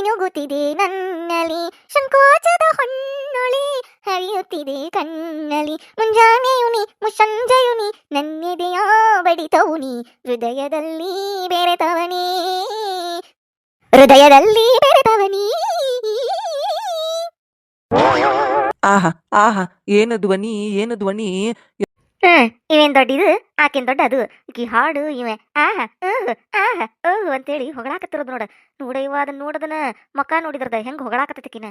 ಮಿನುಗುತ್ತಿದೆ ನನ್ನಲ್ಲಿ. ಸಂಕೋಚದ ಹೊನ್ನೊಳಿ ಹರಿಯುತ್ತಿದೆ ಕಣ್ಣಲ್ಲಿ ಮುಂಜಾನೆಯುನಿ, ಮುಸಂಜೆಯುನಿ, ನನ್ನೆದೆಯ ಬಡಿತವುನಿ. ಹೃದಯದಲ್ಲಿ ಬೆರೆತವನೇ. ಹೃದಯದಲ್ಲಿ ಬೆರೆತವನಿ. ಆಹಾ ಆಹಾ, ಏನು ಧ್ವನಿ ಏನು ಧ್ವನಿ? ಹ್ಮ್, ಇವೇನ್ ಆಕೇನ್ ದೊಡ್ಡ ಅದು ಈಕಿ ಹಾಡು, ಇವೆ ಆಹ ಆಹ ಅಹ್ ಅಂತೇಳಿ ಹೊಗಳಾಕತ್ತಿರೋದು ನೋಡ. ನೋಡ ಇವ ಅದನ್ನ ನೋಡದನ ಮಕ ನೋಡಿದ್ರದ, ಹೆಂಗ್ ಹೊಗಳಾಕತ್ತಕಿನ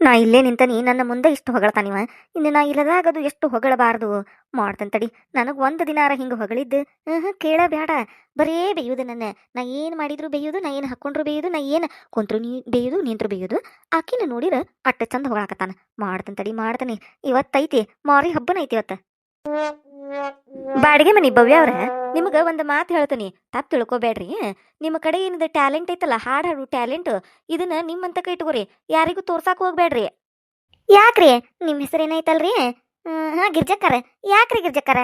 ನಾ ಇಲ್ಲೇ ನಿಂತನಿ, ನನ್ನ ಮುಂದೆ ಇಷ್ಟು ಹೊಗಳತಾನಿವ ಇನ್ನು ನಾ ಇಲ್ಲದಾಗ ಅದು ಎಷ್ಟು ಹೊಗಳಬಾರ್ದು? ಮಾಡ್ತಂತಡಿ ತಡಿ, ನನಗ್ ಒಂದ್ ದಿನಾರ ಹಿಂಗ ಹೊಗಳಿದ್ದು, ಹ್ಮ್ ಕೇಳ ಬೇಡ ಬರೇ ಬೇಯುದು ನನ್ನ. ನಾ ಏನ್ ಮಾಡಿದ್ರು ಬೇಯುದು, ನಾ ಏನ್ ಹಾಕೊಂಡ್ರು ಬೇಯುದು, ನಾ ಏನು ಕುಂತ್ರು ನೀ, ಬೇಯುದು, ನಿಂತ್ರು ಬೇಯುದು, ಆಕಿನ ನೋಡಿರ ಅಟ್ಟ ಚಂದ ಹೊಗಳಾಕತ್ತಾನ. ಮಾಡ್ತಂತಡಿ ತಡಿ, ಮಾಡ್ತೇನೆ. ಇವತ್ತೈತಿ, ಮಾರಿ ಹಬ್ಬನ ಐತಿ ಇವತ್ತ. ಬಾಡಿಗೆ ಮನಿ ಭವ್ಯ ಅವ್ರ, ನಿಮಗ ಒಂದ್ ಮಾತು ಹೇಳ್ತೀನಿ. ತಪ್ಪು ತಿಳ್ಕೊಬೇಡ್ರಿ. ನಿಮ್ಮ ಕಡೆ ಏನಿದೆ ಟ್ಯಾಲೆಂಟ್ ಐತಲ್ಲ, ಹಾಡ್ ಹಾಡು ಟ್ಯಾಲೆಂಟ್, ಇದನ್ನ ನಿಮ್ಮಂತ ಕೈ ಇಟ್ಕೋರಿ. ಯಾರಿಗೂ ತೋರ್ಸಾಕ್ ಹೋಗ್ಬೇಡ್ರಿ. ಯಾಕ್ರಿ? ನಿಮ್ಮ ಹೆಸರು ಏನೈತಲ್ರಿ ಹಾ, ಗಿರ್ಜಕ್ಕರ. ಯಾಕ್ರಿ ಗಿರ್ಜಕ್ಕರ?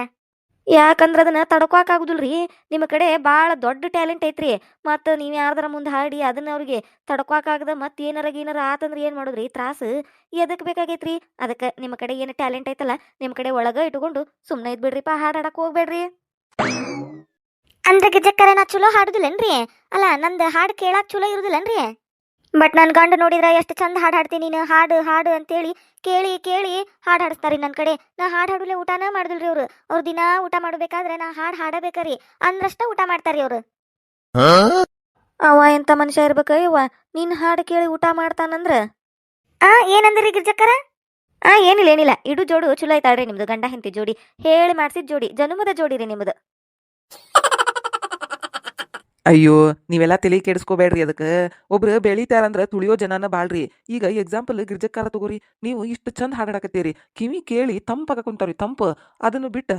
ಯಾಕಂದ್ರ ಅದನ್ನ ತಡ್ಕೊಕ್ ರೀ ನಿಮ್ಮ ಕಡೆ ಭಾಳ ದೊಡ್ಡ ಟ್ಯಾಲೆಂಟ್ ಐತ್ರಿ. ಮತ್ತು ನೀವು ಯಾರ್ದಾರ ಮುಂದೆ ಹಾಡಿ ಅದನ್ನ ಅವ್ರಿಗೆ ತಡ್ಕೋಕಾಗದ ಆಗದ ಮತ್ ಏನಾರ ಆತಂದ್ರೆ ಏನು ಮಾಡೋದ್ರಿ? ತ್ರಾಸ ಎದಕ್ ಬೇಕಾಗೈತ್ರಿ? ಅದಕ್ಕೆ ನಿಮ್ಮ ಕಡೆ ಏನು ಟ್ಯಾಲೆಂಟ್ ಐತಲ್ಲ, ನಿಮ್ಮ ಕಡೆ ಒಳಗೆ ಇಟ್ಕೊಂಡು ಸುಮ್ನೆ ಇದ್ ಬಿಡ್ರಿಪ್ಪ ಹಾಡ್ ಹಾಡಕ್ ಹೋಗ್ಬೇಡ್ರಿ. ಅಂದ್ರೆ ಗಿಜಕ್ಕರ ನಾ ಚಲೋ ಹಾಡುದಿಲ್ಲನ್ರಿ? ಅಲ್ಲ ನಂದು ಹಾಡು ಕೇಳಾಕ್ ಚಲೋ ಇರುದಿಲ್ಲನ್ರಿ? ಬಟ್ ನನ್ ಗಂಡ ನೋಡಿದ್ರ ಎಷ್ಟು ಚಂದ ಹಾಡು ಹಾಡ್ತೀನಿ ನೀನು. ಹಾಡು ಹಾಡು ಅಂತೇಳಿ ಕೇಳಿ ಕೇಳಿ ಹಾಡು ಹಾಡಿಸ್ತಾರೆ ನನ್ ಕಡೆ. ನಾ ಹಾಡ್ ಹಾಡುಲೆ ಊಟನ ಅವರು ಅವ್ರು. ಅವ್ರ ದಿನಾ ಊಟ ಮಾಡಬೇಕಾದ್ರೆ ನಾ ಹಾಡ್ ಹಾಡಬೇಕರಿ ಅಂದ್ರಷ್ಟ ಊಟ ಮಾಡ್ತಾರಿ ಅವ್ರು. ಅವ ಎಂತ ಮನುಷ್ಯ ಇರ್ಬೇಕ ಇವ ನೀನ್ ಹಾಡು ಕೇಳಿ ಊಟ ಮಾಡ್ತಾನಂದ್ರ? ಆ ಏನಂದ್ರಿ ಗಿರ್ಜಕ್ಕರ? ಆ ಏನಿಲ್ಲ ಏನಿಲ್ಲ. ಇಡು ಜೋಡು ಚಲೋ ಐತಾಳ್ರಿ ನಿಮ್ದು ಗಂಡ ಹೆಂಡತಿ ಜೋಡಿ. ಹೇಳಿ ಮಾಡ್ಸಿದ್ ಜೋಡಿ. ಜನುಮದ ಜೋಡಿ ರೀ ನಿಮ್ದು. ಅಯ್ಯೋ, ನೀವೆಲ್ಲ ತಲೆ ಕೆಡಿಸ್ಕೋಬೇಡ್ರಿ ಅದಕ್ಕೆ. ಒಬ್ರು ಬೆಳಿತಾರಂದ್ರ ತುಳಿಯೋ ಜನನ ಬಾಳ್ರಿ. ಈಗ ಎಕ್ಸಾಂಪಲ್ ಗಿರ್ಜಕ್ಕಾರ ತಗೋರಿ. ನೀವು ಇಷ್ಟು ಚಂದ ಹಾಡಾಡಕತ್ತೀರಿ. ಕಿವಿ ಕೇಳಿ ತಂಪಾಗ ಕುಂತಾವ್ರಿ, ತಂಪು. ಅದನ್ನು ಬಿಟ್ಟ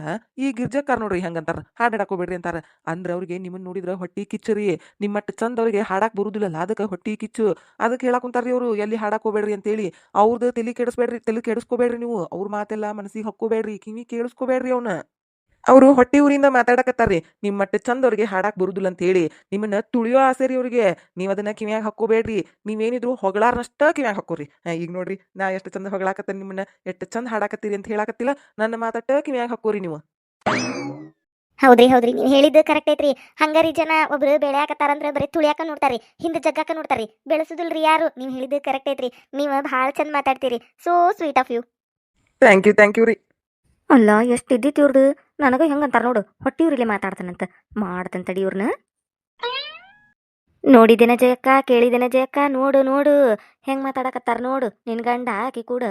ಈ ಗಿರ್ಜಕ್ಕಾರ ನೋಡ್ರಿ ಹೆಂಗಂತಾರ. ಹಾಡಾಡಕೋಬೇಡ್ರಿ ಅಂತಾರ. ಅಂದ್ರ ಅವ್ರಿಗೆ ನಿಮ್ಮನ್ನ ನೋಡಿದ್ರೆ ಹೊಟ್ಟಿ ಕಿಚ್ಚರಿ. ನಿಮ್ಮಟ್ಟು ಚಂದ ಅವ್ರಿಗೆ ಹಾಡಾಕ್ ಬರುದಿಲ್ಲಲ್ಲ, ಅದಕ್ಕೆ ಹೊಟ್ಟಿ ಕಿಚ್ಚು. ಅದಕ್ಕೆ ಹೇಳಕ್ ಕುಂತಾರ್ರಿ ಅವರು, ಎಲ್ಲಿ ಹಾಡಾಕೋಬೇಡ್ರಿ ಹೋಗ್ಬೇಡ್ರಿ ಅಂತೇಳಿ. ಅವ್ರದ್ದು ತಲೆ ಕೆಡಿಸ್ಬೇಡ್ರಿ, ತಲೆ ಕೆಡಿಸ್ಕೋಬೇಡ್ರಿ ನೀವು. ಅವ್ರ ಮಾತೆಲ್ಲ ಮನಸ್ಸಿಗೆ ಹಕ್ಕೋಬೇಡ್ರಿ, ಕಿವಿ ಕೇಳಿಸ್ಕೋಬೇಡ್ರಿ ಅವ್ನ. ಅವರು ಹೊಟ್ಟೆ ಊರಿಂದ ಮಾತಾಡಕತ್ತಾರ್ರಿ. ನಿಮ್ಮ ಮಟ್ಟ ಚಂದ ಅವ್ರಿಗೆ ಹಾಡಾಕ್ ಬರುದಿಲ್ಲ ಅಂತ ಹೇಳಿ ನಿಮ್ಮನ್ನ ತುಳಿಯೋ ಆಸೆ ರೀ ಅವ್ರಿಗೆ. ನೀವು ಅದನ್ನ ಕಿವಿಯಾಗ ಹಾಕೋಬೇಡ್ರಿ ನೀವೇನಿದ್ರು ಹೊಗಳಾರ್ನಷ್ಟ ಕಿವಿಯಾಗ ಹಾಕೋರಿ ಈಗ ನೋಡ್ರಿ ನಾ ಎಷ್ಟು ಚಂದ ಹೊಗಳಾಕತ್ತ ನಿಮ್ಮನ್ನ ಎಷ್ಟು ಚಂದ ಹಾಡಾಕತ್ತೀರಿ ಅಂತ ಹೇಳಾಕತ್ತಿಲ್ಲ. ನನ್ನ ಮಾತಾಟ ಕಿವಿಯಾಗ ಹಾಕೋರಿ ನೀವು. ಹೌದ್ರಿ ಹೌದ್ರಿ. ನೀವು ಹೇಳಿದ್ದು ಕರೆಕ್ಟ್ ಐತ್ರಿ. ಹಂಗಾರಿ ಜನ ಒಬ್ರು ಬೆಳೆಯಾಕತ್ತಾರಂದ್ರೆ ಬರೀ ತುಳಿಯಾಕ ನೋಡ್ತಾರಿ ಹಿಂದೆ ಜಗ್ಗಾಕ ನೋಡ್ತಾರಿ ಬೆಳೆಸುದಿಲ್ರಿ ಯಾರು? ನೀವು ಹೇಳಿದ್ದು ಕರೆಕ್ಟ್ ಐತ್ರಿ. ನೀವು ಭಾಳ ಚಂದ ಮಾತಾಡ್ತೀರಿ. So sweet of you thank you thank you ರೀ. ಅಲ್ಲ ಎಷ್ಟು ಇದ್ದಿತ್ತು ಇವ್ರದ್ದು ನನಗ ಹೆಂಗಂತಾರ ನೋಡು ಹೊಟ್ಟಿಯವ್ರಿಲ್ಲೇ ಮಾತಾಡ್ತಾನಂತ ಮಾಡ್ತಂತ ಇವ್ರನ್ನ ನೋಡಿದೇನ ಜಯಕ್ಕ ಕೇಳಿದೇನ ಜಯಕ್ಕ, ನೋಡು ನೋಡು, ಹೆಂಗ್ ಮಾತಾಡಕತ್ತಾರ ನೋಡು, ನಿನ್ ಗಂಡ ಆಕಿ ಕೂಡ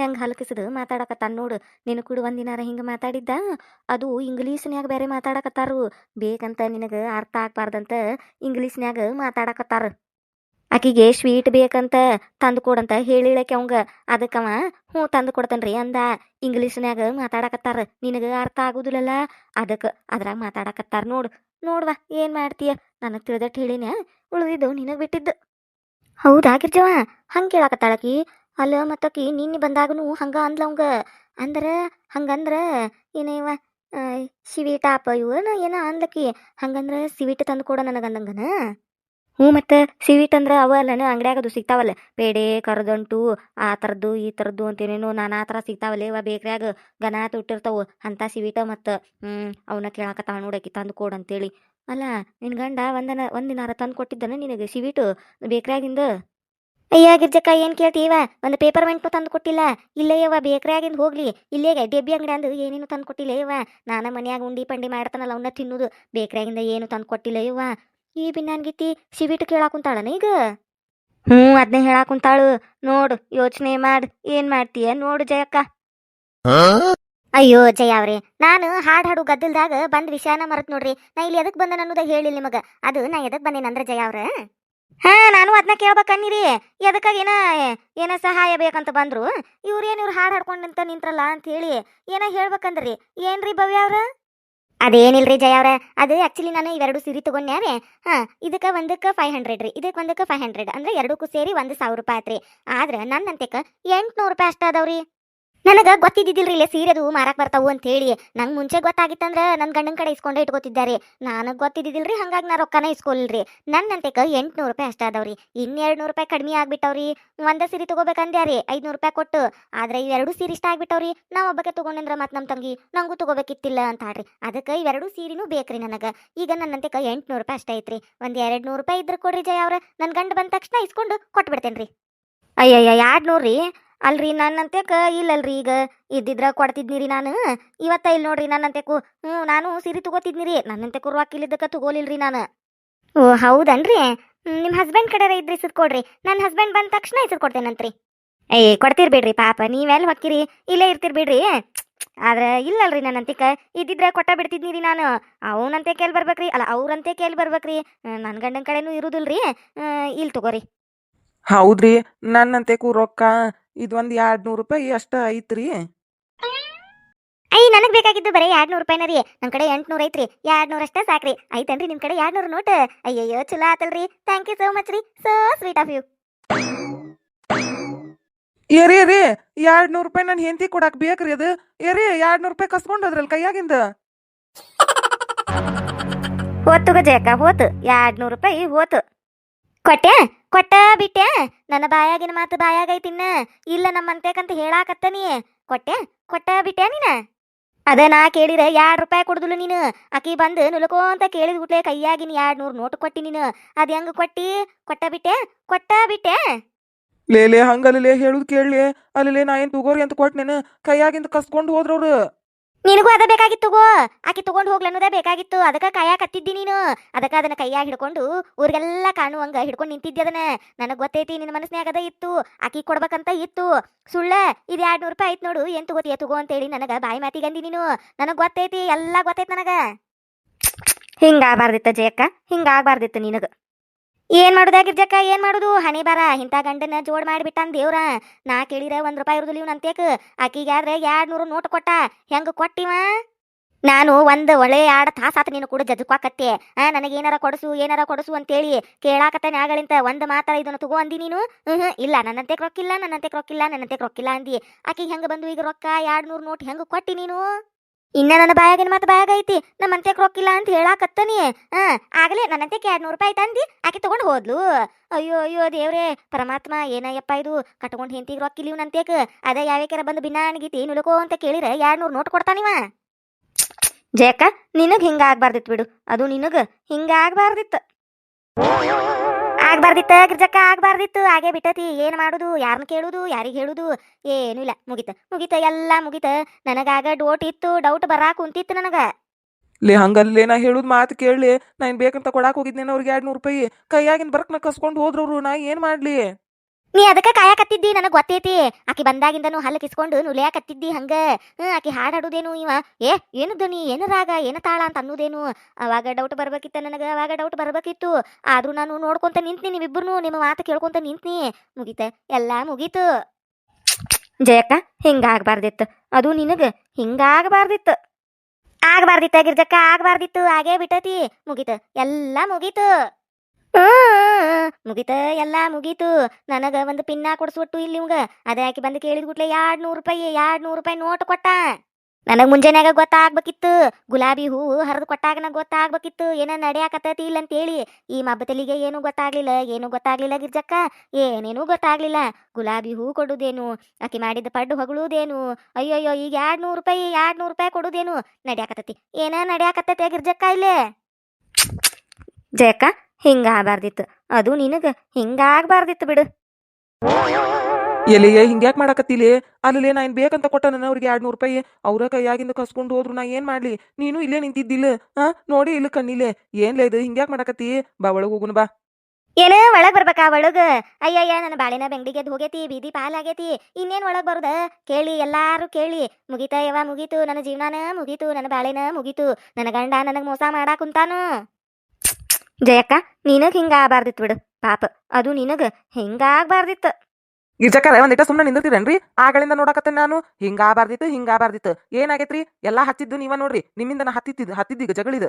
ಹೆಂಗ್ ಹಲಕಿಸದು ಮಾತಾಡಕತ್ತಾನ ನೋಡು, ನಿನ್ ಕೂಡ ಒಂದಿನಾರ ಹಿಂಗ ಮಾತಾಡಿದ್ದ, ಅದು ಇಂಗ್ಲೀಷ್ನ್ಯಾಗ ಬೇರೆ ಮಾತಾಡಕತ್ತಾರು, ಬೇಕಂತ ನಿನಗ ಅರ್ಥ ಆಗ್ಬಾರ್ದಂತ ಇಂಗ್ಲೀಷ್ನ್ಯಾಗ ಮಾತಾಡಕತ್ತಾರ. ಆಕಿಗೆ ಸ್ವೀಟ್ ಬೇಕಂತ ತಂದು ಕೊಡಂತ ಹೇಳಿಳಕ್ಕೆ ಅವಂಗ. ಅದಕ್ಕವ ಹ್ಞೂ ತಂದು ಕೊಡ್ತೇನ್ರಿ ಅಂದ. ಇಂಗ್ಲೀಷ್ನ್ಯಾಗ ಮಾತಾಡಕತ್ತಾರ. ನಿನಗೆ ಅರ್ಥ ಆಗುದಿಲ್ಲಲ್ಲ? ಅದಕ್ಕೆ ಅದ್ರಾಗ ಮಾತಾಡಕತ್ತಾರ ನೋಡು. ನೋಡ್ವಾ, ಏನು ಮಾಡ್ತೀಯ? ನನಗೆ ತಿಳಿದಟ್ಟು ಹೇಳಿನ ಉಳಿದಿದ್ದು ನಿನಗೆ ಬಿಟ್ಟಿದ್ದು. ಹೌದಾ ಗಿರ್ಜವ? ಹಂಗೆ ಕೇಳಾಕತ್ತಾಳಕಿ. ಅಲ್ಲ, ಮತ್ತಕಿ ನಿನ್ನೆ ಬಂದಾಗನು ಹಂಗ ಅಂದ್ಲ ಅವಂಗ. ಅಂದ್ರ, ಹಂಗಂದ್ರ ಏನೇವ ಸ್ವೀಟ್ ಅಪ್ಪ ಇವನ ಏನ ಅಂದ್ಲಕಿ. ಹಂಗಂದ್ರ ಸಿವಿಟ್ ತಂದು ಕೊಡ ನನಗಂದಂಗನ. ಹ್ಞೂ ಮತ್ತೆ ಸ್ವೀಟ್ ಅಂದ್ರೆ ಅವ ಅಲ್ಲನ ಅಂಗಡ್ಯಾಗ ಅದು ಸಿಗ್ತಾವಲ್ಲ. ಪೇಡೆ, ಕರದಂಟು, ಆ ಥರದ್ದು ಈ ಥರದ್ದು ಅಂತೇನೇನು ನಾನಾ ಥರ ಸಿಗ್ತಾವಲ್ಲ ಇವ ಬೇಕ್ರ್ಯಾಗ ಗನ ತುಟ್ಟಿರ್ತಾವು ಅಂಥ ಸ್ವೀಟ ಮತ್ತು ಅವನ್ನ ಕೇಳಾಕತ್ತಾಳ ನೋಡಕ್ಕೆ ತಂದು ಕೊಡು ಅಂತೇಳಿ. ಅಲ್ಲ ನಿನ್ನ ಗಂಡ ಒಂದನ, ಒಂದಿನಾರ ತಂದು ಕೊಟ್ಟಿದ್ದಾನೆ ನಿನಗೆ ಸ್ವೀಟು ಬೇಕ್ರ್ಯಾಗಿಂದ? ಅಯ್ಯ ಗಿರ್ಜಕ್ಕ, ಏನು ಕೇಳ್ತೀವ ಒಂದು ಪೇಪರ್ ಮೆಂಟ್ನು ತಂದು ಕೊಟ್ಟಿಲ್ಲ. ಇಲ್ಲೇ ಯವ್ವ ಬೇಕ್ರ್ಯಾಗಿಂದ ಹೋಗ್ಲಿ. ಇಲ್ಲೇಗ ಡೆಬ್ಬಿ ಅಂಗಡಿ ಅಂದು ಏನೇನು ತಂದು ಕೊಟ್ಟಿಲ್ಲ ಯವ್ವ ನಾನು ಮನ್ಯಾಗ ಉಂಡಿ ಪಂಡಿ ಮಾಡ್ತಾನಲ್ಲ ಅವನ್ನ ತಿನ್ನೋದು. ಬೇಕ್ರ್ಯಾಗಿಂದ ಏನು ತಂದು ಕೊಟ್ಟಿಲ್ಲ ಯವ್ವ ಈ ಬಿನ್ನಾನ್ಗಿತ್ತಿ ಸಿವಿಟ್ ಕೇಳಾಕುಂತಾಳನ ಈಗ? ಹ್ಞೂ ಅದನ್ನೇ ಹೇಳಾಕುಂತಾಳು ನೋಡು ಯೋಚನೆ ಮಾಡ್. ಏನ್ ಮಾಡ್ತೀಯ? ನೋಡು ಜಯಕ್ಕ. ಅಯ್ಯೋ ಜಯ ಅವ್ರಿ. ನಾನು ಹಾಡ್ ಹಾಡು ಗದ್ದಲ್ದಾಗ ಬಂದ್ ವಿಷಯನ ಮರತ್ ನೋಡ್ರಿ. ನಾ ಇಲ್ಲಿ ಎದಕ್ ಬಂದ ಅನ್ನೋದ ಹೇಳಿ ನಿಮಗ. ಅದು ನಾ ಎದಕ್ ಬಂದೇನಂದ್ರ ಜಯ ಅವ್ರ? ಹಾ ನಾನು ಅದನ್ನ ಕೇಳ್ಬೇಕನ್ನಿರಿ ಎದಕ್ಕಾಗಿ ಏನ ಏನ ಸಹಾಯ ಬೇಕಂತ ಬಂದ್ರು. ಇವ್ರೇನ್ ಇವ್ರು ಹಾಡ್ ಹಾಡ್ಕೊಂಡಂತ ನಿಂತ್ರಲ್ಲ ಅಂತ ಹೇಳಿ. ಏನ ಹೇಳ್ಬೇಕಂದ್ರಿ? ಏನ್ರಿ ಭವ್ಯ ಅವ್ರ? ಅದೇನಿಲ್ರಿ ಜಯ ಅವ್ರ? ಅದು ಆಕ್ಚುಲಿ ನಾನು ಇವೆರಡು ಸೀರೆ ತಗೊಂಡ್ಯಾರೆ ಹಾ, ಇದಕ್ಕೆ ಒಂದಕ್ಕೆ ಫೈವ್ ಹಂಡ್ರೆಡ್ ರೀ. ಇದಕ್ಕೆ ಒಂದಕ್ಕೆ ಫೈವ್ ಹಂಡ್ರೆಡ್ ಅಂದ್ರೆ ಎರಡಕ್ಕೂ ಸೇರಿ ಒಂದು ಸಾವಿರ ರೂಪಾಯಿ ಆತ್ರಿ. ಆದ್ರೆ ನನ್ನ ಅಂತ್ಯಕ್ಕೆ ಎಂಟ್ನೂರು ರೂಪಾಯಿ ಅಷ್ಟ ಅದಾವ್ರಿ. ನನಗ ಗೊತ್ತಿದ್ದಿಲ್ರಿ ಇಲ್ಲೇ ಸೀರೆದು ಮಾರಕ್ ಬರ್ತಾವು ಅಂತ ಹೇಳಿ ನಂಗೆ ಮುಂಚೆ ಗೊತ್ತಾಗಿತ್ತಂದ್ರ ನನ್ನ ಗಂಡನ ಕಡೆ ಇಸ್ಕೊಂಡೇ ಇಟ್ಕೋತಿದ್ದಾರೆ. ನನಗೆ ಗೊತ್ತಿದ್ದಿಲ್ರಿ ಹಂಗಾಗಿ ನಾ ರೊಕ್ಕನ ಇಸ್ಕೊಲ್ರಿ. ನನ್ನಂತೆಕ ಎಂಟ್ನೂರು ರೂಪಾಯಿ ಅಷ್ಟ ಅದಾವ್ರಿ ಇನ್ನೆರಡು ನೂರು ರೂಪಾಯಿ ಕಡಿಮೆ ಆಗ್ಬಿಟ್ಟವ್ರಿ. ಒಂದ ಸೀರೆ ತಗೋಬೇಕಂದ್ಯಾರಿ, ಐದ್ನೂರು ರೂಪಾಯಿ ಕೊಟ್ಟು. ಆದ್ರೆ ಇವೆರಡು ಸೀರೆ ಇಷ್ಟ ಆಗ್ಬಿಟ್ಟವ್ರಿ. ನಾ ಒಬ್ಬಕ್ಕೆ ತಗೊಂಡ್ರ ಮತ್ತು ನಮ್ಮ ತಂಗಿ, ನಂಗೂ ತಗೋಬೇಕಿತ್ತಿಲ್ಲ ಅಂತ ಹೇಳ್ರಿ ಅದಕ್ಕೆ ಇವೆರಡು ಸೀರೆನೂ ಬೇಕ್ರಿ ನನಗೆ. ಈಗ ನನ್ನಂತೆಕ ಎಂಟ್ನೂರು ರೂಪಾಯಿ ಅಷ್ಟ ಐತ್ರಿ. ಒಂದ್ ಎರಡ್ ನೂರು ರೂಪಾಯಿ ಇದ್ರ ಕೊಡ್ರಿ ಜಯ ಅವ್ರ. ನನ್ನ ಗಂಡ ಬಂದ ತಕ್ಷಣ ಇಸ್ಕೊಂಡು ಕೊಟ್ಬಿಡ್ತೇನ್ರಿ. ಅಯ್ಯಯ್ಯ ಎರಡ್ ನೂರ್ರಿ ಅಲ್ರಿ ನನ್ನಂತೆಕ ಇಲ್ಲಲ್ರಿ ಈಗ. ಇದ್ದಿದ್ರ ಕೊಡ್ತಿದ್ನಿರಿ ನಾನು. ಇವತ್ತ ಇಲ್ಲಿ ನೋಡ್ರಿ ನನ್ನಂತೆಕು ಹ್ಞೂ ನಾನು ಸೀರೆ ತಗೋತಿದ್ನಿರಿ. ನನ್ನಂತೆಕು ರೊಕ್ಕ ಇಲ್ಲಿದ್ದಕ್ಕ ತಗೋಲಿಲ್ರಿ ನಾನು. ಓ, ಹೌದನ್ರಿ? ನಿಮ್ಮ ಹಸ್ಬೆಂಡ್ ಕಡೆ ಇದ್ರಿ ಇಸದ್ ಕೊಡ್ರಿ. ನನ್ನ ಹಸ್ಬೆಂಡ್ ಬಂದ ತಕ್ಷಣ ಇಸದ್ ಕೊಡ್ತೇನಂತ್ರಿ. ಏಯ್ ಕೊಡ್ತೀರಿ ಬಿಡ್ರಿ ಪಾಪ. ನೀವೆಲ್ಲಿ ಹೊಕ್ಕಿರಿ? ಇಲ್ಲೇ ಇರ್ತೀರಿ ಬಿಡ್ರಿ. ಆದ್ರೆ ಇಲ್ಲಲ್ರಿ ನನ್ನಂತಿಕ ಇದ್ದಿದ್ರೆ ಕೊಟ್ಟ ಬಿಡ್ತಿದ್ನಿರಿ ನಾನು. ಅವನಂತೆ ಕೇಳಿ ಬರ್ಬೇಕ್ರಿ? ಅಲ್ಲ ಅವ್ರಂತೆ ಕೇಳಿ ಬರ್ಬೇಕ್ರಿ? ನನ್ನ ಗಂಡನ ಕಡೆನೂ ಇರುದಿಲ್ರಿ. ಇಲ್ಲಿ ತಗೋರಿ. ಹೌದ್ರಿ ನನ್ನಂತೆ ರೊಕ್ಕ ಇದೊಂದು ಎರಡು ನೂರು ರೂಪಾಯಿ ಅಷ್ಟ ಐತ್ರಿ. ಐ ನನಗೆ ಬೇಕಾಗಿದ್ದು ಬರೀ ಎರಡ್ ನೂರು ರೂಪಾಯಿನ ರೀ. ಕಡೆ ಎಂಟ್ನೂರು ಐತ್ರಿ. ಎರಡ್ ನೂರು ಅಷ್ಟೇ ಸಾಕ್ರಿ. ಐತನ್ರಿ ನಿಮ್ಮ ಕಡೆ ಎರಡ್ ನೂರು ನೋಟ್. ಅಯ್ಯಯ್ಯೋ ಚಲೋ ಆತಲ್ರಿ. ಥ್ಯಾಂಕ್ ಯು ಸೋ ಮಚ್ ರೀ. ಸೋ ಸ್ವೀಟ್ ಆಫ್ ಯು ಏರಿ ರೀ ಎರಡು ನೂರು ರೂಪಾಯಿ ನನ್ನ ಹೆಂಡತಿ ಕೊಡಾಕ್ ಬೇಕ್ರಿ ಅದು. ಏರಿ ಎರಡು ನೂರು ರೂಪಾಯಿ ಕಸ್ಕೊಂಡು ಹೋದ್ರಲ್ಲ ಕೈಯಾಗಿಂದ? ಹೋತು ಗಜಯಕ್ಕ ಹೋತು. ಎರಡ್ ನೂರು ರೂಪಾಯಿ ಹೋತು. ಕೊಟ್ಟೆ ಕೊಟ್ಟ ಬಿಟ್ಟೆ. ನನ್ನ ಬಾಯಾಗಿನ ಮಾತು ಬಾಯಾಗೈತಿನ್ನ ಇಲ್ಲ ನಮ್ಮಂತೇಕಂತ ಹೇಳಾಕತ್ತನಿ ಕೊಟ್ಟೆ, ಕೊಟ್ಟ ಬಿಟ್ಟೆ ನೀನ? ಅದ ನಾ ಕೇಳಿದ್ರೆ ಎರಡು ರೂಪಾಯಿ ಕೊಡ್ದಲು ನೀನು. ಆಕಿ ಬಂದು ನುಲಕೋಂತ ಕೇಳಿದ ಗುಟ್ಲೆ ಕೈಯಾಗಿನ ಎರಡು ನೂರು ನೋಟು ಕೊಟ್ಟಿ ನೀನು. ಅದ್ ಹೆಂಗ್ ಕೊಟ್ಟಿ? ಕೊಟ್ಟ ಬಿಟ್ಟೆ ಕೊಟ್ಟ ಬಿಟ್ಟೆ. ಲೇಲೆ ಹಂಗಲ್ಲೇ ಹೇಳುದು ಕೇಳಲಿ ಅಲ್ಲೇ ನಾ ಏನು ತಗೋರಿ ಅಂತ ಕೊಟ್ನೇನು? ಕೈಯಾಗಿಂದ ಕಸ್ಕೊಂಡು ಹೋದ್ರವ್ರು. ನಿನಗೂ ಅದ ಬೇಕಾಗಿತ್ತು ಗೋ ಆಕಿ ತಗೊಂಡು ಹೋಗ್ಲ ಅನ್ನೋದೇ ಬೇಕಾಗಿತ್ತು. ಅದಕ್ಕ ಕೈಯಾಗ ಕತ್ತಿದ್ದಿ ನೀನು. ಅದಕ್ಕ ಅದನ್ನ ಕೈಯಾಗ ಹಿಡ್ಕೊಂಡು ಊರಿಗೆಲ್ಲ ಕಾಣುವಂಗ ಹಿಡ್ಕೊಂಡು ನಿಂತಿದ್ದೆ ಅದನ್ನ. ನನಗೆ ಗೊತ್ತೈತಿ ನಿನ್ನ ಮನಸ್ನ್ಯಾಗ ಅದ ಇತ್ತು. ಆಕಿ ಕೊಡ್ಬೇಕಂತ ಇತ್ತು. ಸುಳ್ಳ, ಇದು ಎರಡು ನೂರು ರೂಪಾಯಿ ಆಯ್ತು ನೋಡು. ಎಂತ ತಗೋತಿಯ ತಗೋ ಅಂತೇಳಿ ನನಗ ಬಾಯಿ ಮಾತಿಗಂದಿ ನೀನು. ನನಗೆ ಗೊತ್ತೈತಿ, ಎಲ್ಲ ಗೊತ್ತೈತಿ ನನಗ. ಹಿಂಗಾಗಬಾರ್ದಿತ್ತ ಜಯಕ್ಕ. ಹಿಂಗಾಗಬಾರ್ದಿತ್ತು ನಿನಗ. ಏನ್ ಮಾಡುದ ಗಿರ್ಜಕ್ಕ? ಏನ್ ಮಾಡುದು? ಹನಿ ಬಾರ, ಇಂಥ ಗಂಡನ ಜೋಡ್ ಮಾಡಿಬಿಟ್ಟಾನ ದೇವ್ರ. ನಾ ಕೇಳಿರ ಒಂದ್ ರೂಪಾಯಿ ಇರುದಿಲ್ಲ ಇವ್ನ ಅಂತೇಕ್ ಆಕಿಗಾದ್ರೆ ಎರಡ್ ನೂರು ನೋಟ್ ಕೊಟ್ಟ. ಹೆಂಗ ಕೊಟ್ಟಿವ? ನಾನು ಒಂದ್ ಒಳ್ಳೆ ಎರಡು ತಾಸಾತ ನೀನು ಕೂಡ ಜಜ್ಕಾಕತ್ತೆ ಆ, ನನಗೆ ಏನಾರ ಕೊಡಸು ಏನಾರ ಕೊಡಸು ಅಂತೇಳಿ ಕೇಳಾಕತ್ತಾನೆ ಆಗಳಿಂತ ಒಂದ್ ಮಾತ್ರ ಇದನ್ನ ತಗೋ ಅಂದಿ ನೀನು? ಹ್ಮ್ ಇಲ್ಲ ನನ್ನಂತೆ ರೊಕ್ಕಿಲ್ಲ ನನ್ನಂತೆ ರೊಕ್ಕಿಲ್ಲ ನನ್ನಂತೆ ರೊಕ್ಕಿಲ್ಲ ಅಂದಿ. ಆಕಿಗೆ ಹೆಂಗ್ ಬಂದು ಈಗ ರೊಕ್ಕ? ಎರಡ್ ನೂರು ನೋಟ್ ಹೆಂಗ ಕೊಟ್ಟಿ ನೀನು? ಇನ್ನ ನನ್ನ ಬಾಯಾಗಿನ ಮತ್ತೆ ಬಾಯಾಗ ಐತಿ. ನಮ್ಮ ನಮ್ಮಂತೆ ರೊಕ್ಕಿಲ್ಲ ಅಂತ ಹೇಳಾಕತ್ತನಿ ಆ ಆಗಲೇ ನನ್ನಂತೆ ಎರಡು ನೂರು ರೂಪಾಯಿ ತಂದಿ ಆಕೆ ತಗೊಂಡ್ ಹೋದ್ಲು. ಅಯ್ಯೋ ಅಯ್ಯೋ, ದೇವ್ರೇ, ಪರಮಾತ್ಮ ಏನಯ್ಯಪ್ಪ ಇದು? ಕಟ್ಕೊಂಡ್ ಹೆಂತಿಗೆ ರೊಕ್ಕಿಲ್ಲ ಇವ್ನಂತೇಕ್ ಅದೇ ಯಾವ್ಯಾಕಾರ ಬಂದು ಬಿನ್ನಾಣಿಗೀತಿ ನುಲುಕೋ ಅಂತ ಕೇಳಿರ ಎರಡ್ ನೂರು ನೋಟ್ ಕೊಡ್ತಾನಿವ ಜಯಕ್ಕ, ನಿನಗ್ ಹಿಂಗ ಆಗ್ಬಾರ್ದಿತ್ತು ಬಿಡು. ಅದು ನಿನಗ ಹಿಂಗ ಆಗ್ಬಾರ್ದಿತ್ತು ಆಗ್ಬಾರ್ದಿತ್ತ ಗಿರ್ಜಕ್ಕ, ಆಗ್ಬಾರ್ದಿತ್ತು. ಹಾಗೆ ಬಿಟ್ಟತಿ. ಏನು ಮಾಡುದು? ಯಾರನ್ನ ಕೇಳುದು? ಯಾರಿಗೆ ಹೇಳುದು? ಏನೂ ಇಲ್ಲ. ಮುಗಿತ. ಮುಗಿತ. ಎಲ್ಲ ಮುಗಿತ. ನನಗಾಗ ಡೋಟ್ ಇತ್ತು. ಡೌಟ್ ಬರಾ ಕುಂತಿತ್ತು ನನಗ. ಲೇ ಹಂಗಲ್ಲೇ ನಾ ಹೇಳುದ್ ಮಾತು ಕೇಳಲಿ. ನಾ ಏನು ಬೇಕಂತ ಕೊಡಾಕ್ ಹೋಗಿದ್ನೇನ ಅವ್ರಿಗೆ ಎರಡು ನೂರು ರೂಪಾಯಿ ಕೈಯಾಗಿನ ಬರ್ಕ್ನ ಕಸ್ಕೊಂಡು ಹೋದ್ರವ್ರು ನಾ ಏನು ಮಾಡ್ಲಿ? ನೀ ಅದಕ್ಕ ಕಾಯಕತ್ತಿದ್ದಿ ನನಗ್ ಗೊತ್ತೈತಿ. ಆಕಿ ಬಂದಾಗಿಂದನು ಹಲ್ಲ ಕಿಸ್ಕೊಂಡು ನುಲಿಯಾಕತ್ತಿದ್ದಿ ಹಂಗ. ಹ್ಮ್, ಆಕಿ ಹಾಡು ಇವ? ಏ ಏನು ನೀ? ಏನು ರಾಗ? ಏನು ತಾಳ ಅಂತ ಅನ್ನೋದೇನು? ಅವಾಗ ಡೌಟ್ ಬರ್ಬೇಕಿತ್ತ ನನಗ, ಅವಾಗ ಡೌಟ್ ಬರ್ಬೇಕಿತ್ತು. ಆದ್ರೂ ನಾನು ನೋಡ್ಕೊಂತ ನಿಂತ್ನಿ ನೀವಿಬ್ಬರು ನಿಮ್ಮ ಮಾತು ಕೇಳ್ಕೊಂತ ನಿಂತ್ನಿ. ಮುಗೀತ. ಎಲ್ಲಾ ಮುಗೀತು. ಜಯಕ್ಕ, ಹಿಂಗಾಗಬಾರ್ದಿತ್ತು. ಅದು ನಿನಗ ಹಿಂಗಾಗಬಾರ್ದಿತ್ತು. ಆಗಬಾರ್ದಿತ್ತ ಗಿರ್ಜಕ್ಕ, ಆಗಬಾರ್ದಿತ್ತು. ಆಗೇ ಬಿಟ್ಟತಿ. ಮುಗೀತು. ಎಲ್ಲ ಮುಗೀತು. ಮುಗೀತ, ಎಲ್ಲ ಮುಗೀತು. ನನಗ ಒಂದು ಪಿನ್ನ ಕೊಡ್ಸ್ಬಿಟ್ಟು ಇಲ್ಲಿ ಇವಂಗ. ಅದ ಆಕಿ ಬಂದು ಕೇಳಿದ ಗುಟ್ಲೆ ಎರಡ್ ನೂರು ರೂಪಾಯಿ ಎರಡ್ ನೂರು ರೂಪಾಯಿ ನೋಟ್ ಕೊಟ್ಟ. ನನಗ್ ಮುಂಜಾನೆಯಾಗ ಗೊತ್ತಾಗ್ಬೇಕಿತ್ತು. ಗುಲಾಬಿ ಹೂವು ಹರಿದು ಕೊಟ್ಟಾಗ ನಂಗೆ ಗೊತ್ತಾಗ್ಬೇಕಿತ್ತು. ಏನ ನಡೆಯಾಕತ್ತೈತಿ ಇಲ್ಲ ಅಂತೇಳಿ ಈ ಮಬ್ಬತಲಿಗೆ ಏನು ಗೊತ್ತಾಗ್ಲಿಲ್ಲ ಏನು ಗೊತ್ತಾಗ್ಲಿಲ್ಲ ಗಿರ್ಜಕ್ಕ. ಏನೇನೂ ಗೊತ್ತಾಗ್ಲಿಲ್ಲ. ಗುಲಾಬಿ ಹೂ ಕೊಡುದೇನು, ಆಕೆ ಮಾಡಿದ ಪಡ್ಡು ಹೊಗಳುದೇನು. ಅಯ್ಯಯ್ಯೋ, ಈಗ ಎರಡ್ ನೂರು ರೂಪಾಯಿ ಎರಡ್ ನೂರು ರೂಪಾಯಿ ಕೊಡುದೇನು. ನಡೆಯಾಕತ್ತೈತಿ. ಏನ ನಡ್ಯಾಕತ್ತೈತಿ ಗಿರ್ಜಕ್ಕ ಇಲ್ಲೇ? ಜಯಕ್ಕ ಹಿಂಗಾಗಬಾರ್ದಿತ್ತು. ಅದು ನಿನಗ ಹಿಂಗಾಗಬಾರ್ದಿತ್ತು ಬಿಡು. ಎಲ್ಲಿಯ ಹಿಂಗ್ಯಾಕ್ ಮಾಡಾಕತ್ತಿಲಿ? ಅಲ್ಲೇ ನಾ ಏನು ಬೇಕಂತ ಕೊಟ್ಟ ನನ್ನ ಅವ್ರಿಗೆ ಎರಡು ನೂರು ರೂಪಾಯಿ? ಅವ್ರ ಕೈಯಾಗಿಂದ ಕಸ್ಕೊಂಡು ಹೋದ್ರು ನಾ ಏನು ಮಾಡ್ಲಿ? ನೀನು ಇಲ್ಲೇ ನಿಂತಿದ್ದಿಲ್ಲ. ಹಾ ನೋಡಿ ಇಲ್ಲ ಕಣ್ಣಿಲೆ. ಏನ್ಲೇ ಇದು? ಹಿಂಗ್ಯಾಕ್ ಮಾಡಾಕತ್ತಿ? ಬಾ ಒಳಗೆ ಹೋಗುನು ಬಾ. ಏನ ಒಳಗ್ ಬರ್ಬೇಕಾ ಒಳಗ? ಅಯ್ಯಯ್ಯ ನನ್ನ ಬಾಳಿನ ಬೆಂಗಡಿಗೆ ಹೋಗೇತಿ ಬೀದಿ ಪಾಲಾಗೈತಿ. ಇನ್ನೇನ್ ಒಳಗ್ ಬರುದ? ಕೇಳಿ ಎಲ್ಲಾರು ಕೇಳಿ. ಮುಗಿತಾ ಯವ ಮುಗೀತು. ನನ್ನ ಜೀವನಾನ ಮುಗೀತು. ನನ್ನ ಬಾಳಿನ ಮುಗೀತು. ನನ್ನ ಗಂಡ ನನಗ್ ಮೋಸ ಮಾಡಾಕ್ ಕುಂತಾನು. ಜಯಕ್ಕ, ನಿನಗ ಹಿಂಗ ಆಗಬಾರ್ದಿತ್ತು ಬಿಡು. ಪಾಪ, ಅದು ನಿನಗ ಹಿಂಗಾಗಬಾರ್ದಿತ್ತು. ಇರ್ಜಕ್ಕರೆ ಒಂದಿಟ ಸುಮ್ಮನೆ ನಿಂದಿರ್ತೀರೇನ್ರಿ? ಆಗಳಿಂದ ನೋಡಕತ್ತೆ ನಾನು. ಹಿಂಗಾಬಾರ್ದಿತ್ತು ಹಿಂಗಾಬಾರ್ದಿತ್ತು ಏನಾಗೈತ್ರಿ? ಎಲ್ಲಾ ಹತ್ತಿದ್ದು ನೀವ ನೋಡ್ರಿ. ನಿಮ್ಮಿಂದ ನಾ ಹತ್ತಿದ್ದು ಹತ್ತಿದ್ದೀಗ ಜಗಳಿದ.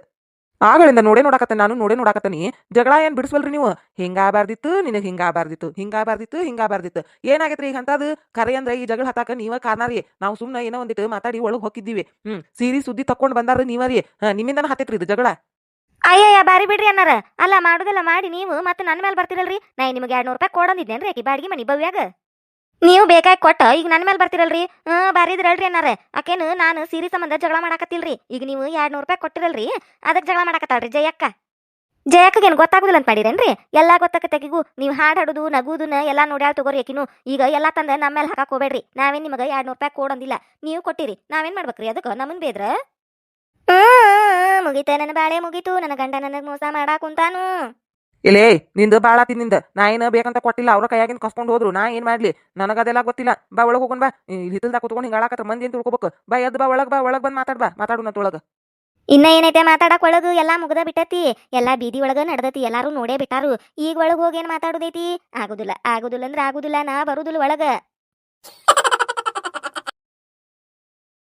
ಆಗಳಿಂದ ನೋಡೇ ನೋಡಕತ್ತೆ ನಾನು, ನೋಡೇ ನೋಡಕತ್ತೀನಿ. ಜಗಳ ಏನ್ ಬಿಡಿಸ್ವಲ್ರಿ ನೀವು? ಹಿಂಗಾಬಾರ್ದಿತ್ತು ನಿನಗೆ ಹಿಂಗಾಬಾರ್ದಿತ್ತು ಹಿಂಗಾಬಾರ್ದಿತ್ತು ಹಿಂಗಾಬಾರ್ದಿತ್ತು ಏನಾಗೈತ್ರಿ ಈಗ ಅಂತದು? ಕರೆ ಅಂದ್ರೆ ಈ ಜಗಳ ಹತ್ತಾಕ ನೀವ ಕಾರಣ ರೀ ನಾವು ಸುಮ್ಮನೆ ಏನೋ ಒಂದಿಟ್ಟು ಮಾತಾಡಿ ಒಳಗೆ ಹೋಗಿದ್ದೀವಿ. ಹ್ಮ್, ಸೀರಿ ಸುದ್ದಿ ತಕೊಂಡ್ ಬಂದಾರ ನೀವ ರೀ. ನಿಮ್ಮಿಂದನ ಹತ್ತೈತ್ರಿ ಇದು ಜಗಳ. ಅಯ್ಯಯ್ಯ, ಬಾರಿ ಬಿಡ್ರಿ ಅನ್ನಾರ ಅಲ್ಲ, ಮಾಡುದಲ್ಲ ಮಾಡಿ ನೀವು ಮತ್ತೆ ನನ್ನ ಮೇಲೆ ಬರ್ತಿರಲ್ರಿ? ನಾ ನಿಮಗೆ ಎರಡ್ ನೂರು ರೂಪಾಯಿ ಕೊಡಂದಿದ್ದೇನ್ರಿ ಅಕಿ ಬಾಡಿಗೆ ಮನಿ ಬವ್ಯಾಗ ನೀವು ಬೇಕಾಗಿ ಕೊಟ್ಟ ಈಗ ನನ್ನ ಮೇಲೆ ಬರ್ತಿರಲ್ರಿ? ಹ್ಞೂ, ಬಾರಿ ಇದ್ರಲ್ರಿ ಅನ್ನಾರ ಆಕೇನು ನಾನು ಸೀರೆ ಸಂಬಂಧ ಜಗಳ ಮಾಡಾಕತ್ತಿಲ್ರಿ. ಈಗ ನೀವು ಎರಡ್ ನೂರು ರೂಪಾಯಿ ಕೊಟ್ಟಿರಲ್ರಿ, ಅದಕ್ಕೆ ಜಗಳ ಮಾಡಾಕತ್ತಾಳ್ರಿ ಜಯಕ್ಕ. ಜಯಕ್ಕಗೇನು ಗೊತ್ತಾಗುದಿಲ್ಲ ಅಂತ ಮಾಡಿರೇನ್ರಿ? ಎಲ್ಲಾ ಗೊತ್ತಾಕತ್ತಾಕಿಗೂ ನೀವು ಹಾಡು ಹಾಡುದು, ನಗುದನ್ನ ಎಲ್ಲಾ ನೋಡ್ಯಾಳ ತಗೋರಿ ಆಕಿನು. ಈಗ ಎಲ್ಲಾ ತಂದ ನಮ್ಮ ಮೇಲೆ ಹಾಕಾಕ ಹೋಗ್ಬೇಡ್ರಿ. ನಾವೇನ್ ನಿಮಗೆ ಎರಡ್ ನೂರು ರೂಪಾಯಿ ಕೊಡಂದಿಲ್ಲ. ನೀವು ಕೊಟ್ಟಿರಿ. ನಾವೇನ್ ಮಾಡ್ಬೇಕ್ರಿ ಅದಕ್ಕೆ? ನಮ್ಮನ್ ಬೇದ್ರ? ಮುಗೀತ ನನ್ನ ಬಾಳೆ ಮುಗಿತು ನನ್ನ ಗಂಡ ನನಗ್ ಮೋಸ ಮಾಡಾಕ್ ಕುಂತಾನು ಇಲ್ಲೇ ನಿಂದು ಬಾಳ ನಿಂದ. ನಾ ಏನ ಬೇಕಂತ ಕೊಟ್ಟಿಲ್ಲ ಅವ್ರ ಕೈಯಾಗಿನ ಕಸ್ಕೊಂಡು ಹೋದ್ರು ನಾ ಏನ್ ಮಾಡ್ಲಿ? ನನಗ ಅದೆಲ್ಲ ಗೊತ್ತಿಲ್ಲ. ಬಾ ಒಳಗ್ ಹೋಗೋಣ ಬಾ. ಇಲ್ಲಿ ಹಿತ್ತಲ್ದಾಗ ಕುತ್ಕೊಂಡು ಹಿಂಗಾಳಕತ್ರ ಮಂದಿ ಅಂತ ತಿಳ್ಕೊಬೇಕು ಬಾ ಎದ್ ಬಾ ಒಳಗ್ ಬಾ ಒಳಗ್ ಬಂದ್ ಮಾತಾಡ್ ಬಾ. ಮಾತಾಡು ಒಳಗ. ಇನ್ನ ಏನೈತೆ ಮಾತಾಡಕ್ ಒಳಗ? ಎಲ್ಲಾ ಮುಗ್ದ ಬಿಟ್ಟತಿ. ಎಲ್ಲಾ ಬೀದಿ ಒಳಗ ನಡ್ದತಿ. ಎಲ್ಲಾರು ನೋಡೇ ಬಿಟ್ಟಾರು. ಈಗ ಒಳಗ್ ಹೋಗಿ ಏನ್ ಮಾತಾಡುದೈತಿ? ಆಗುದಿಲ್ಲ ಆಗುದಿಲ್ಲ ಅಂದ್ರ ಆಗುದಿಲ್ಲ ನಾ ಬರುದಿಲ್ಲ ಒಳಗ.